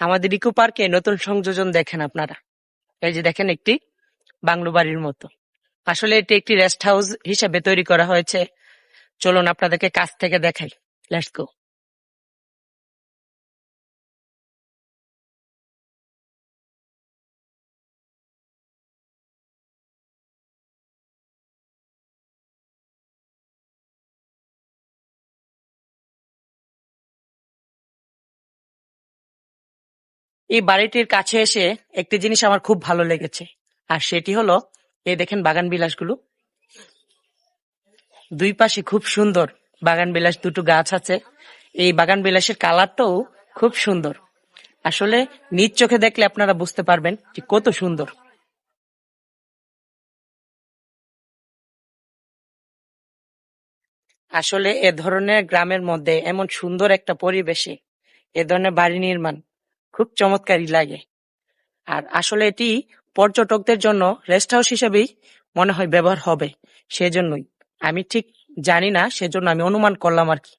আমাদের ইকো পার্কে নতুন সংযোজন দেখেন আপনারা। এই যে দেখেন একটি বাংলো বাড়ির মতো। আসলে এটি একটি রেস্ট হাউস হিসাবে তৈরি করা হয়েছে। চলুন আপনাদেরকে কাছ থেকে দেখাই। লেটস গো এই বাড়িটির কাছে এসে একটি জিনিস আমার খুব ভালো লেগেছে, আর সেটি হলো, এই দেখেন বাগান বিলাসগুলো। দুই পাশে খুব সুন্দর বাগান বিলাস, দুটো গাছ আছে। এই বাগান বিলাসের কালারটাও খুব সুন্দর। আসলে নিজ চোখে দেখলে আপনারা বুঝতে পারবেন যে কত সুন্দর। আসলে এ ধরনের গ্রামের মধ্যে এমন সুন্দর একটা পরিবেশে, এ ধরনের বাড়ি নির্মাণ খুব চমৎকারই লাগে। আর আসলে এটি পর্যটকদের জন্য রেস্ট হাউস হিসেবেই মনে হয় ব্যবহার হবে, সেজন্যই। আমি ঠিক জানি না, সেজন্য আমি অনুমান করলাম আর কি।